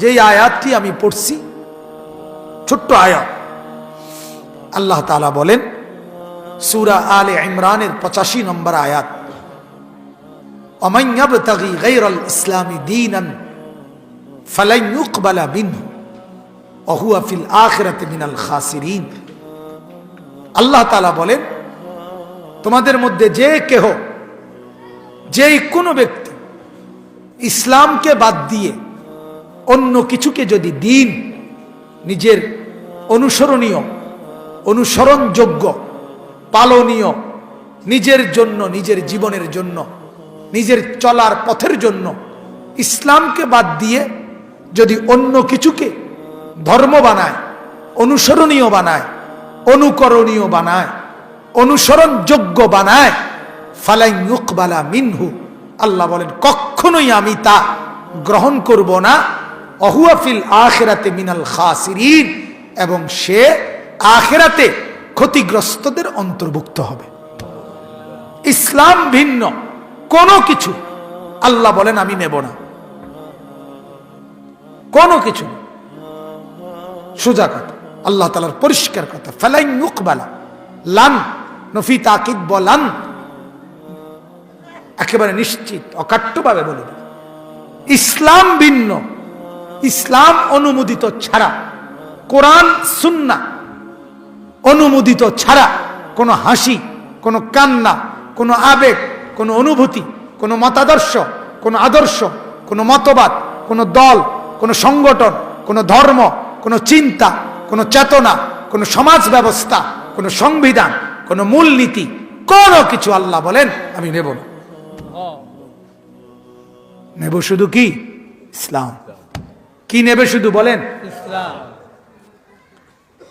যেই আয়াতটি আমি পড়ছি, ছোট্ট আয়াত। আল্লাহ তালা বলেন, সুরা আলে ইমরানের পঁচাশি নম্বর আয়াত অমাইয়াব তাগি গৈরল ইসলামী দিনান ফালাই ইউকবালা মিনহু অহুয়া ফিল আখিরাতে মিনাল খাসিরিন। আল্লাহ তালা বলেন, তোমাদের মধ্যে যে কেহ যে কোনো ব্যক্তি ইসলামকে বাদ দিয়ে অন্য কিছুকে যদি দিন নিজের অনুসরণীয়, অনুসরণযোগ্য, পালনীয়, নিজের জন্য, নিজের জীবনের জন্য, নিজের চলার পথের জন্য ইসলামকে বাদ দিয়ে যদি অন্য কিছুকে ধর্ম বানায়, অনুসরণীয় বানায়, অনুকরণীয় বানায়, অনুসরণযোগ্য বানায় ফালাই ইউকবালা মিনহু, আল্লাহ বলেন, কখনোই আমি তা গ্রহণ করব না। অহুয়াফিল আখেরাতে মিনাল খাসিরিন, এবং সে আখেরাতে ক্ষতিগ্রস্তদের অন্তর্ভুক্ত হবে। ইসলাম ভিন্ন, কোনো কিছু আল্লাহ বলেন, আমি নেব না। কোনো কিছু। সোজা কথা, আল্লাহ তালার পরিষ্কার কথা ফেলাই মুকবালা লান, নফি তাকিদ বলান একেবারে নিশ্চিত, অকাট্যভাবে বলে ইসলাম ভিন্ন ইসলাম অনুমোদিত ছাড়া, কোরআন, সুন্না অনুমোদিত ছাড়া কোনো হাসি, কোনো কান্না, কোনো আবেগ, কোনো অনুভূতি, কোনো মতাদর্শ, কোনো আদর্শ, কোনো মতবাদ, কোনো দল, কোনো সংগঠন, কোনো ধর্ম, কোনো চিন্তা, কোনো চেতনা, কোনো সমাজ ব্যবস্থা, কোনো সংবিধান, কোনো মূলনীতি, কোনো কিছু আল্লাহ বলেন, আমি নেব না। নেব শুধু কি? ইসলাম। কি নেবে শুধু বলেন?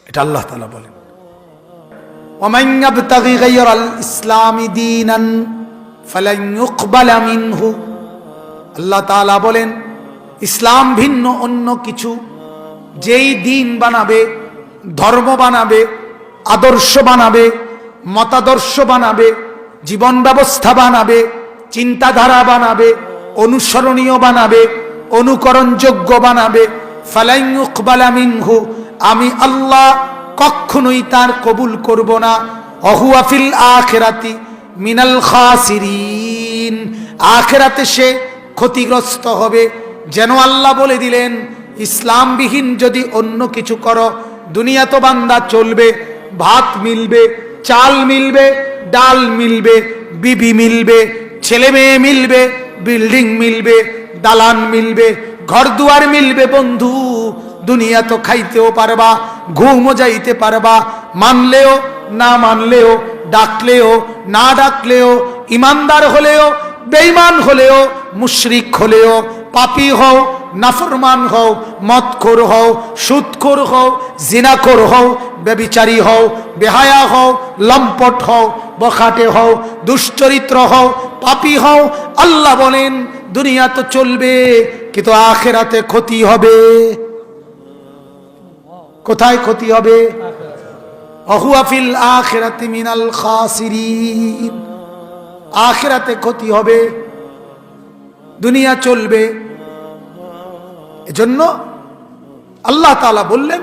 এটা আল্লাহ তালা বলেন। আল্লাহ তালা বলেন ইসলাম ভিন্ন অন্য কিছু। যেই দিন বানাবে ধর্ম বানাবে আদর্শ বানাবে মতাদর্শ বানাবে জীবন ব্যবস্থা বানাবে চিন্তাধারা বানাবে অনুসরণীয় বানাবে অনুকরণযোগ্য বানাবে। মিনহু। আমি আল্লাহ কখনোই তার কবুল করব না। অহুয়াফিল আখেরাতি মিনাল খাসিরিন। আখেরাতে সে ক্ষতিগ্রস্ত হবে। যেন আল্লাহ বলে দিলেন, ইসলামবিহীন যদি অন্য কিছু করো, দুনিয়া তো বান্দা চলবে, ভাত মিলবে, চাল মিলবে, ডাল মিলবে, বিবি মিলবে ছেলে মেয়ে মিলবে, বিল্ডিং মিলবে দালান মিলবে ঘর দুয়ার মিলবে বন্ধু। দুনিয়া তো খাইতেও পারবা, ঘুমও যাইতে পারবা। মানলেও, না মানলেও, ডাকলেও, না ডাকলেও, ইমানদার হলেও, বেঈমান হলেও, মুশরিক হলেও, পাপি হও, নাফরমান হও, মদখোর হও, সুদখোর হও, জিনাখোর হও, ব্যবিচারী হও, বেহায়া হও, লম্পট হও, বখাটে হও, দুশ্চরিত্র হও, পাপি হও, আল্লাহ বলেন দুনিয়া তো চলবে, কিন্তু আখেরাতে ক্ষতি হবে। কোথায় ক্ষতি হবে? অহুয়াফিল আখেরাতে মিনাল খাসিরিন। আখেরাতে ক্ষতি হবে। দুনিয়া চলবে। এজন্য আল্লাহ তাআলা বললেন,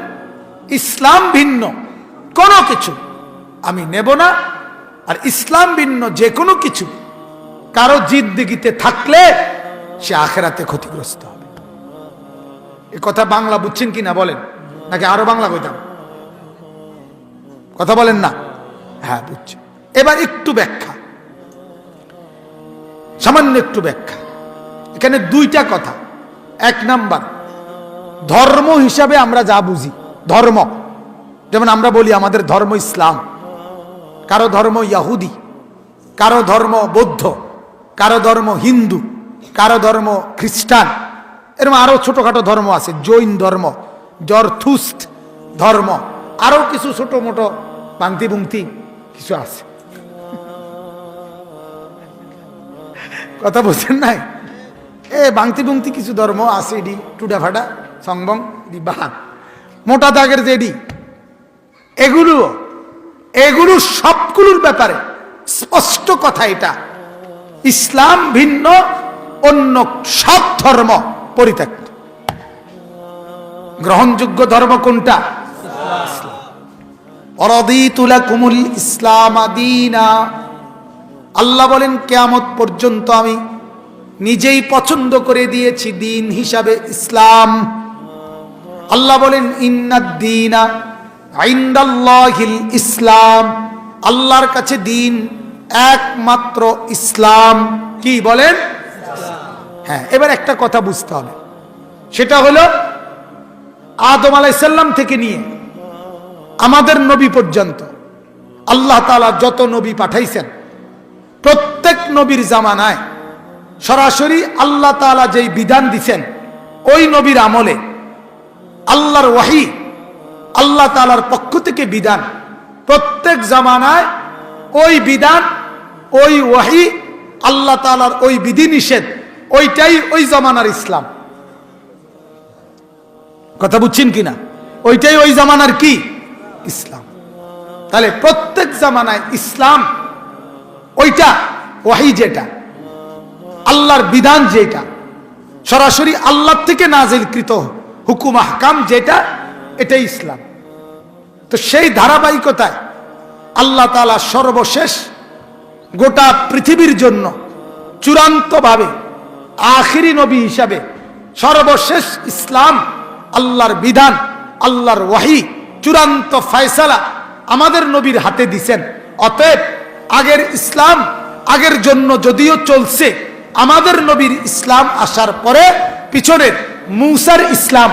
ইসলাম ভিন্ন, কোনো কিছু আমি নেব না। আর ইসলাম ভিন্ন যে কোনো কিছু কারও জিদ্দিগিতে থাকলে সে আখেরাতে ক্ষতিগ্রস্ত হবে। এ কথা বাংলা বুঝছেন কি না বলেন? নাকি আরও বাংলা কইতাম? কথা বলেন না? হ্যাঁ বুঝছি। এবার একটু ব্যাখ্যা। সামান্য একটু ব্যাখ্যা। এখানে দুইটা কথা। এক নাম্বার, ধর্ম হিসাবে আমরা যা বুঝি, ধর্ম। যেমন আমরা বলি আমাদের ধর্ম ইসলাম। কারও ধর্ম ইয়াহুদি, কারও ধর্ম বৌদ্ধ, কারও ধর্ম হিন্দু। কারও ধর্ম খ্রিস্টান? এরকম আরও ছোটখাটো ধর্ম আছে, জৈন ধর্ম, জরথুস্ট ধর্ম, আরও কিছু ছোট মোটো বাংতি বুংতি কিছু আছে। কথা বলছেন নাই? এ বাংতি বুংতি কিছু ধর্ম আছে এডি টুডা ফাটা সংবং বাহান। মোটা দাগের যেডি এগুলো এগুলো সবগুলোর ব্যাপারে স্পষ্ট কথা এটা। ইসলাম ভিন্ন অন্য সব ধর্ম পরিত্যক্ত গ্রহণযোগ্য ধর্ম কোনটা? অরদিতুলাকুমুল ইসলাম আদিনা আল্লাহ বলেন, কেয়ামত পর্যন্ত আমি নিজেই পছন্দ করে দিয়েছি দিন হিসাবে ইসলাম। আল্লাহ বলেন ইন্নাদ্দিনা আইন্দাল্লাহিল ইসলাম। আল্লাহর কাছে দিন একমাত্র ইসলাম। কি বলেন? হ্যাঁ এবার একটা কথা বুঝতে হবে। সেটা হলো, আদম আলাইসাল্লাম থেকে নিয়ে আমাদের নবী পর্যন্ত আল্লাহ তালা যত নবী পাঠাইছেন, প্রত্যেক নবীর জামানায় সরাসরি আল্লাহ তালা যেই বিধান দিছেন, ওই নবীর আমলে আল্লাহর ওয়াহি, আল্লাহ তালার পক্ষ থেকে বিধান, প্রত্যেক জামানায় ওই বিধান, ওই ওয়াহি, আল্লাহ তালার ওই বিধি নিষেধ ওইটাই ওই জামানার ইসলাম। কথা বুঝছেন কিনা? ওইটাই ওই জামানার কি? ইসলাম। তাহলে প্রত্যেক জামানায় ইসলাম ওইটা, ওয়াহি যেটা, আল্লাহর বিধান যেটা, সরাসরি আল্লাহ থেকে নাজিলকৃত হুকুম, আহকাম যেটা, এটাই ইসলাম। তো সেই ধারাবাহিকতায় আল্লাহ তালা সর্বশেষ গোটা পৃথিবীর জন্য চূড়ান্তভাবে আখিরি নবী হিসাবে সর্বশেষ ইসলাম, আল্লাহর বিধান, আল্লাহর ওয়াহি, চূড়ান্ত ফয়সালা আমাদের নবীর হাতে দিছেন। অতএব আগের ইসলাম আগের জন্য যদিও চলছে, আমাদের নবীর ইসলাম আসার পরে পিছনের মুসার ইসলাম,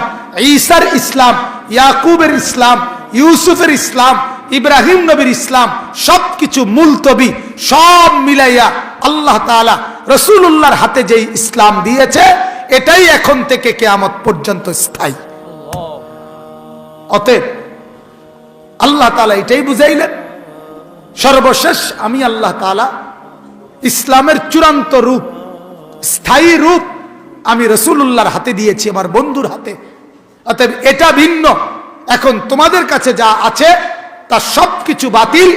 ঈসার ইসলাম, ইয়াকুবের ইসলাম, ইউসুফের ইসলাম, ইব্রাহিম নবীর ইসলাম, সবকিছু মুলতবি, সব মিলাইয়া আল্লাহ তাআলা রসুল্লাহর হাতে যেই ইসলাম দিয়েছে, এটাই এখন থেকে কেয়ামত পর্যন্ত স্থায়ী। অতএব আল্লাহ তালা এটাই বুঝাইলেন, সর্বশেষ আমি আল্লাহ তালা ইসলামের চূড়ান্ত রূপ, স্থায়ী রূপ আমি রসুল্লাহর হাতে দিয়েছি আমার বন্ধুর হাতে। অতএব এটা ভিন্ন। এখন তোমাদের কাছে যা আছে, তা সব কিছু বাতিল,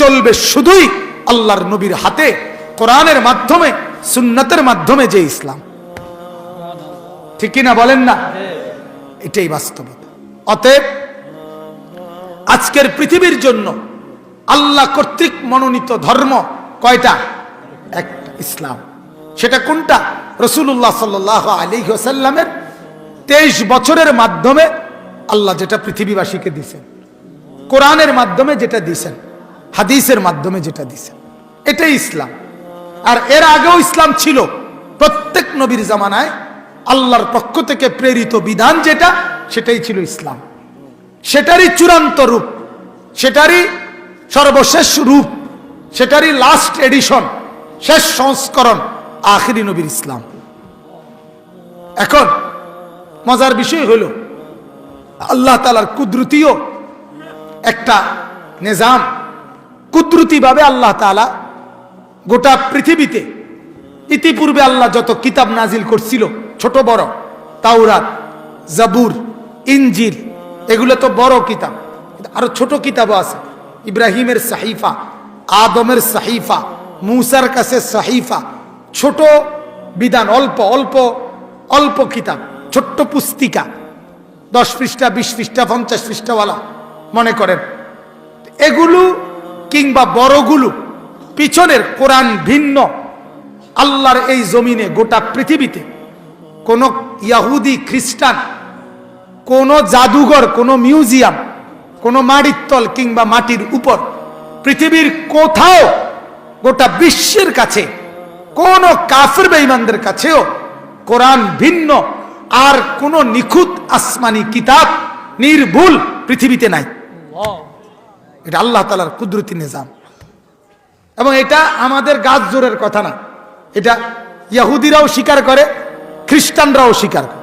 চলবে শুধুই আল্লাহর নবীর হাতে, কোরআনের মাধ্যমে। সুন্নতের মাধ্যমে যে ইসলাম। ঠিক কিনা বলেন না? এটাই বাস্তবতা। অতএব আজকের পৃথিবীর জন্য আল্লাহ কর্তৃক মনোনীত ধর্ম কয়টা? একটা, ইসলাম। সেটা কোনটা? রসুল্লাহ সাল্লাহ আলী সাল্লামের তেইশ বছরের মাধ্যমে আল্লাহ যেটা পৃথিবীবাসীকে দিছেন কোরআনের মাধ্যমে যেটা দিছেন হাদিসের মাধ্যমে যেটা দিছেন এটাই ইসলাম। আর এর আগেও ইসলাম ছিল। প্রত্যেক নবীর জামানায় আল্লাহর পক্ষ থেকে প্রেরিত বিধান যেটা, সেটাই ছিল ইসলাম। সেটারই চূড়ান্ত রূপ, সেটারই সর্বশেষ রূপ, সেটারই লাস্ট এডিশন শেষ সংস্করণ আখিরি নবীর ইসলাম। এখন মজার বিষয় হলো, আল্লাহ তালার কুদরতিও একটা নিজাম। কুদরতিভাবে আল্লাহ তালা গোটা পৃথিবীতে। ইতিপূর্বে আল্লাহ যত কিতাব নাজিল করছিল, ছোট বড়, তাওরাত, জাবুর ইঞ্জিল এগুলো তো বড় কিতাব। আরও ছোট কিতাবও আছে। ইব্রাহিমের সাহিফা, আদমের সাহিফা, মুসার কাছে সাহিফা, ছোট বিধান, অল্প অল্প অল্প কিতাব, ছোট্ট পুস্তিকা, দশ পৃষ্ঠা, বিশ পৃষ্ঠা, পঞ্চাশ পৃষ্ঠাওয়ালা মনে করেন। এগুলো কিংবা বড়গুলো পিছনের কোরআন ভিন্ন। আল্লাহর এই জমিনে গোটা পৃথিবীতে কোন ইয়াহুদি খ্রিস্টান কোন জাদুঘর কোন মিউজিয়াম কোন মাটির তল কিংবা মাটির উপর পৃথিবীর কোথাও গোটা বিশ্বের কাছে কোন কাফের বেঈমানদের কাছেও কোরআন ভিন্ন আর কোন নিখুঁত আসমানি কিতাব নির্ভুল পৃথিবীতে নাই। এটা আল্লাহ তালার কুদরতি নিজাম। এবং এটা আমাদের গাছ জোরের কথা না। এটা ইয়াহুদিরাও স্বীকার করে, খ্রিস্টানরাও স্বীকার করে।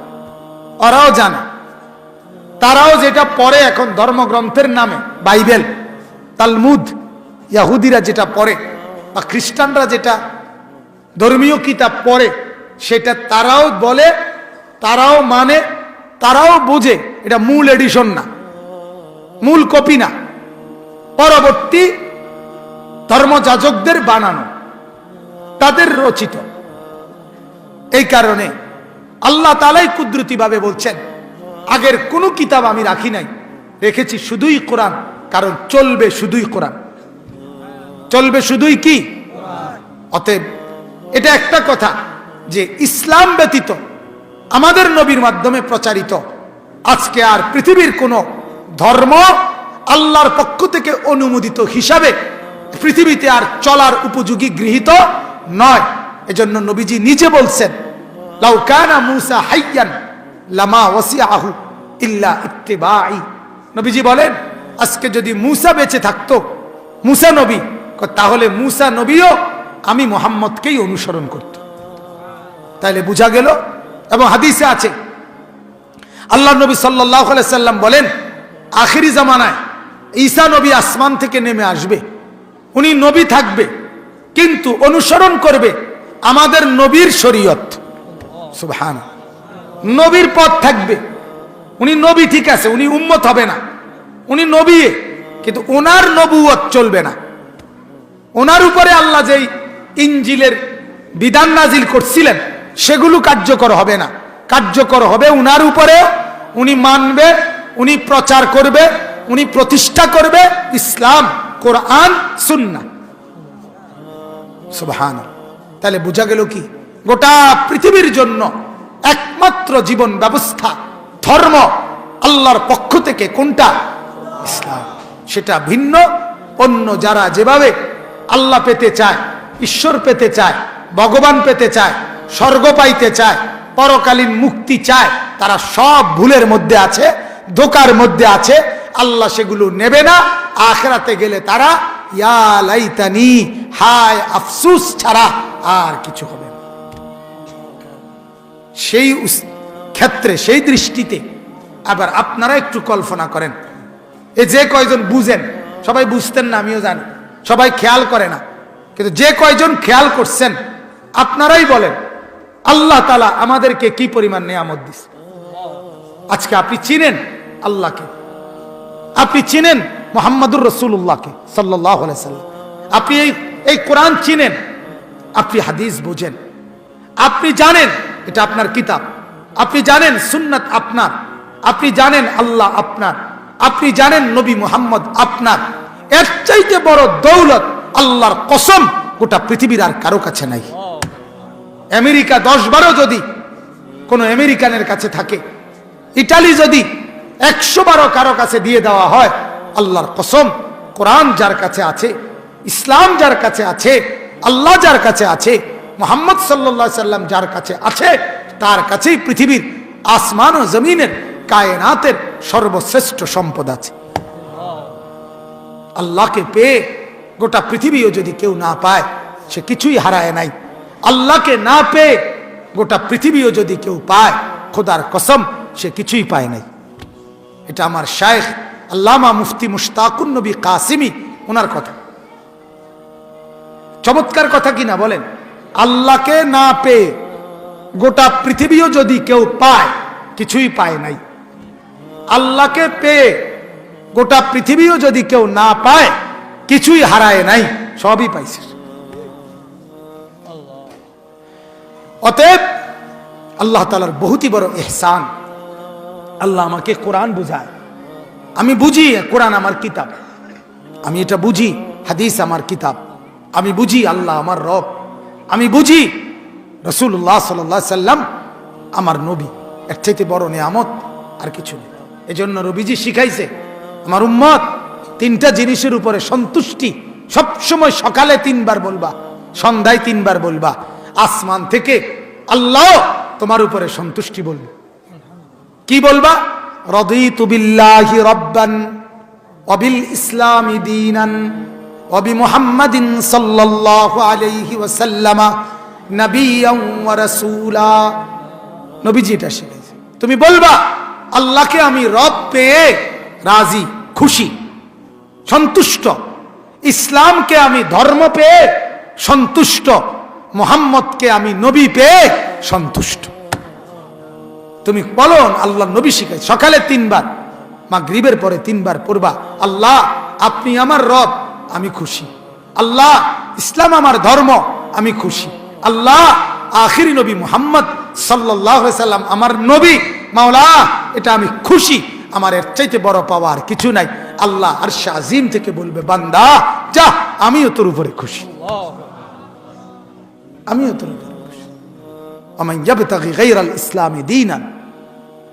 ওরাও জানে। তারাও যেটা পড়ে এখন ধর্মগ্রন্থের নামে, বাইবেল, তালমুদ ইয়াহুদিরা যেটা পড়ে বা খ্রিস্টানরা যেটা ধর্মীয় কিতাব পড়ে, সেটা তারাও বলে, তারাও মানে তারাও বোঝে। এটা মূল এডিশন না। মূল কপি না। পরবর্তী ধর্মযাজকদের বানানো, তাদের রচিত। এই কারণে আল্লাহ তালাই কুদরতিভাবে বলছেন, আগের কোনো কিতাব আমি রাখি নাই, রেখেছি শুধুই কোরআন, কারণ চলবে শুধুই কোরআন। চলবে শুধুই কি? অতএব এটা একটা কথা যে ইসলাম ব্যতীত আমাদের নবীর মাধ্যমে প্রচারিত আজকে আর পৃথিবীর কোনো ধর্ম আল্লাহর পক্ষ থেকে অনুমোদিত হিসাবে পৃথিবীতে আর চলার উপযোগী গৃহীত নয়। এজন্য নবীজি নিজে বলছেন লাউকানা মুসা হাইয়ান লামা ওয়াসিআহু ইল্লা ইত্তিবাই নবীজি বলেন, আজকে যদি মুসা বেঁচে থাকতো, মুসা নবী, তাহলে মুসা নবীও আমি মোহাম্মদকেই অনুসরণ করত। তাইলে বোঝা গেল এবং হাদিসে আছে, আল্লাহ নবী সাল্লাহ সাল্লাম বলেন, আখিরি জামানায় ঈসা নবী আসমান থেকে নেমে আসবে। উনি নবী থাকবে, কিন্তু অনুসরণ করবে আমাদের নবীর শরীয়ত। সুবহান নবীর পথ থাকবে। উনি নবী ঠিক আছে, উনি উম্মত হবে না। উনি নবী, কিন্তু ওনার নবুয়ত চলবে না। ওনার উপরে আল্লাহ যেই ইঞ্জিলের বিধান নাজিল করছিলেন, সেগুলো কার্যকর হবে না। কার্যকর হবে উনার উপরে, উনি মানবে, উনি প্রচার করবে, উনি প্রতিষ্ঠা করবে ইসলাম। কোরআন সুন্না সুবহান তাহলে বোঝা গেল কি? গোটা পৃথিবীর জন্য একমাত্র জীবন ব্যবস্থা, ধর্ম, আল্লাহর পক্ষ থেকে কোনটা? ইসলাম। সেটা ভিন্ন, অন্য যারা যেভাবে আল্লাহ পেতে চায়, ঈশ্বর পেতে চায়, ভগবান পেতে চায়, স্বর্গ পাইতে চায়, পরকালীন মুক্তি চায়, তারা সব ভুলের মধ্যে আছে, ধোকার মধ্যে আছে আল্লাহ সেগুলো নেবে না। আখরাতে গেলে তারা, ইয়া লাইতানি, হায় আফসুস ছাড়া আর কিছু হবে না। সেই ক্ষেত্রে, সেই দৃষ্টিতে আবার আপনারা একটু কল্পনা করেন। এ যে কয়জন বুঝেন, সবাই বুঝতেন না, আমিও জানি। সবাই খেয়াল করে না। কিন্তু যে কয়জন খেয়াল করছেন, আপনারাই বলেন, আল্লাহ তালা আমাদেরকে কি পরিমাণ নিয়ামত দিস আজকে আপনি চিনেন আল্লাহকে। আপনি চিনেন মোহাম্মদুর রসুল্লাহকে সাল্লাহ সাল্লাম। আপনি এই এই কোরআন চিনেন, আপনি হাদিস বুঝেন। আপনি জানেন এটা আপনার কিতাব। আপনি জানেন সুন্নাত আপনার। আপনি জানেন আল্লাহ আপনার। আপনি জানেন নবী মুহাম্মদ আপনার। এর চাইতে বড় দৌলত আল্লাহর কসম গোটা পৃথিবীর আর কারও কাছে নাই। আমেরিকা দশ বারো যদি কোনো আমেরিকানের কাছে থাকে, ইটালি যদি একশো বারো কারও কাছে দিয়ে দেওয়া হয়, আল্লাহর কসম, কোরআন যার কাছে আছে, ইসলাম যার কাছে আছে, আল্লাহ যার কাছে আছে, মোহাম্মদ সাল্লা সাল্লাম যার কাছে আছে, তার কাছেই পৃথিবীর আসমান ও জমিনের, কায়নাতের সর্বশ্রেষ্ঠ সম্পদ আছে। আল্লাহকে পেয়ে গোটা পৃথিবীও যদি কেউ না পায়, সে কিছুই হারায় নাই। আল্লাহকে না পেয়ে গোটা পৃথিবীও যদি কেউ পায়, খোদার কসম, সে কিছুই পায় নাই। এটা আমার শায়েখ, আল্লামা মুফতি মুশতাকুন নবী কাসিমি, ওনার কথা। চমৎকার কথা কি না বলেন? আল্লাহকে না পেয়ে গোটা পৃথিবীও যদি কেউ পায়, কিছুই পায় নাই। আল্লাহকে পেয়ে গোটা পৃথিবীও যদি কেউ না পায়, কিছুই হারায় নাই, সবই পাইছে। অতএব আল্লাহ তালার বহুতই বড় এহসান। আল্লাহ আমাকে কোরআন বুঝায়। আমি বুঝি কোরআন আমার কিতাব। আমি এটা বুঝি, হাদিস আমার কিতাব। আমি বুঝি আল্লাহ আমার রব। আমি বুঝি রসুল্লাহ সাল্লাহ সাল্লাম আমার নবী। এর চাইতে বড় নিয়ামত আর কিছু নেই। এজন্য রবিজি শিখাইছে, আমার উম্মত, তিনটা জিনিসের উপরে সন্তুষ্টি সবসময় সকালে তিনবার বলবা, সন্ধ্যায় তিনবার বলবা। আসমান থেকে আল্লাহ তোমার উপরে সন্তুষ্টি বলবে। কি বলবা? রদিতু বিল্লাহি রব্বান অবিল ইসলামি দীনান অবি মুহাম্মাদিন সাল্লাল্লাহু আলাইহি ওয়াসাল্লামা নবিয়্যান ওয়া রাসূলা। নবীজি এটা শিখাইছে তুমি বলবা, আল্লাহকে আমি রব পেয়ে রাজি, খুশি, সন্তুষ্ট। ইসলামকে আমি ধর্ম পেয়ে সন্তুষ্ট। মোহাম্মদকে আমি নবী পেয়ে সন্তুষ্ট। তুমি বলো আল্লাহ নবী শিখাই। সকালে তিনবার মা গ্রীবের পরে তিনবার পড়বা। আল্লাহ, আপনি আমার রব, আমি খুশি। আল্লাহ, ইসলাম আমার ধর্ম, আমি খুশি। আল্লাহ, আখিরি নবী মুহাম্মদ সাল্লাহ সাল্লাম আমার নবী। মাওলা, এটা আমি খুশি। আমার এর চাইতে বড় পাওয়ার কিছু নাই। আল্লাহ আর আজিম থেকে বলবে, বান্দা, যা, আমিও তোর উপরে খুশি। আমিও তোর উপরে খুশি। আমার ইয়াবতাগি গায়রাল ইসলামী দীনান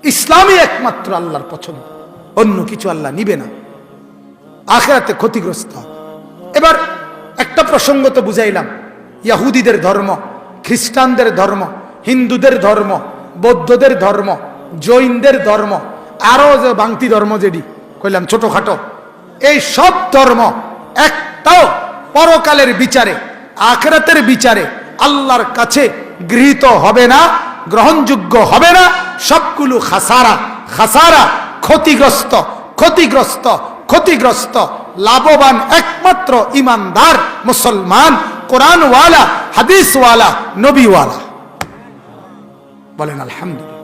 ইসলামই একমাত্র আল্লাহর পছন্দ। অন্য কিছু আল্লাহ নিবে না। আখেরাতে ক্ষতিগ্রস্ত। এবার একটা প্রসঙ্গ তো বুঝাইলাম। ইয়াহুদিদের ধর্ম, খ্রিস্টানদের ধর্ম, হিন্দুদের ধর্ম, বৌদ্ধদের ধর্ম, জৈনদের ধর্ম আরও যে বাংতি ধর্ম যেটি, কইলাম ছোটখাটো, এই সব ধর্ম একটাও পরকালের বিচারে, আখেরাতের বিচারে আল্লাহর কাছে গৃহীত হবে না। গ্রহণযোগ্য হবে না। সবগুলো খাসারা। খাসারা ক্ষতিগ্রস্ত ক্ষতিগ্রস্ত ক্ষতিগ্রস্ত। লাভবান একমাত্র ইমানদার মুসলমান, কোরআনওয়ালা, হাদিসওয়ালা, নবীওয়ালা। বলেন, আলহামদুলিল্লাহ।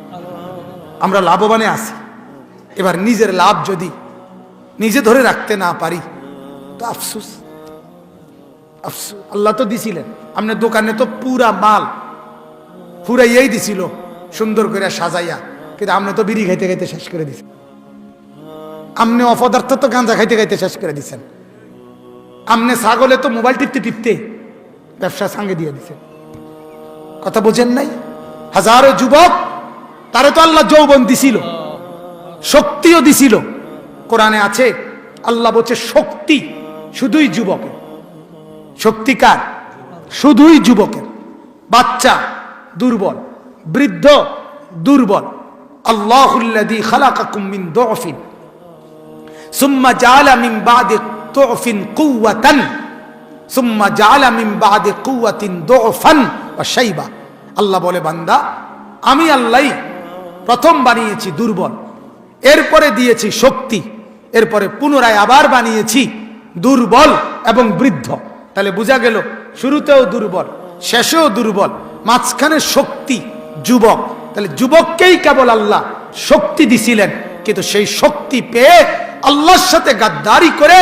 আমরা লাভবানে আছি। এবার নিজের লাভ যদি নিজে ধরে রাখতে না পারি, তো আফসুস। আফসুস। আল্লাহ তো দিছিলেন। আপনার দোকানে তো পুরা মাল ফুরাইয়াই দিছিল, সুন্দর করে সাজাইয়া। কিন্তু আপনি তো বিড়ি খাইতে খাইতে শেষ করে দিছেন আপনি অপদার্থ তো গাঁজা খাইতে খাইতে শেষ করে দিছেন আপনি ছাগলে তো মোবাইল টিপতে টিপতে ব্যবসা সাঙ্গে দিয়ে দিছেন কথা বোঝেন নাই? হাজারো যুবক, তারে তো আল্লাহ যৌবন দিছিল, শক্তিও দিছিল। কোরআনে আছে, আল্লাহ বলছে, শক্তি শুধুই যুবকের। শক্তিকার শুধুই যুবকের। বাচ্চা দুর্বল, বৃদ্ধ, দুর্বল। আল্লাহ বলে, বান্দা, আমি আল্লাহই প্রথম বানিয়েছি দুর্বল, এরপরে দিয়েছি শক্তি, এরপরে পুনরায় আবার বানিয়েছি দুর্বল এবং বৃদ্ধ। তাহলে বোঝা গেল, শুরুতেও দুর্বল, শেষেও দুর্বল মাঝখানে শক্তি, যুবক। তাহলে যুবককেই কেবল আল্লাহ শক্তি দিছিলেন, কিন্তু সেই শক্তি পেয়ে আল্লাহর সাথে গাদ্দারি করে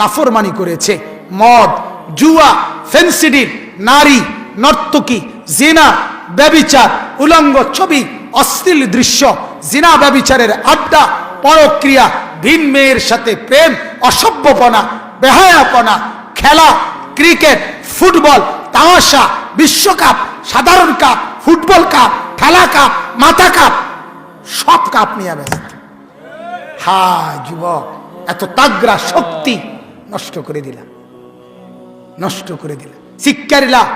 নাফরমানি করেছে। মদ, জুয়া, ফেন্সিডিল, নারী, নর্তকী, জিনা, ব্যবিচার, উলঙ্গ ছবি, অশ্লীল দৃশ্য, জিনা ব্যবিচারের আড্ডা, পরক্রিয়া, ভিন মেয়ের সাথে প্রেম, অসভ্যপনা, বেহায়াপনা, খেলা, ক্রিকেট, ফুটবল, তামাশা, বিশ্বকাপ সাধারণ কাপ, ফুটবল কাপ, খেলা কাপ, মাথা কাপ, সব কাপ নিয়ে ব্যস্ত। হায় যুবক, এত তাগরা শক্তি নষ্ট করে দিলাম। নষ্ট করে দিলাম। শিক্ষারিলা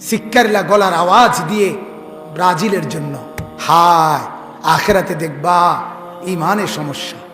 শিক্ষারিলা গলার আওয়াজ দিয়ে ব্রাজিলের জন্য, হায়, আখেরাতে দেখবা, ইমানের সমস্যা।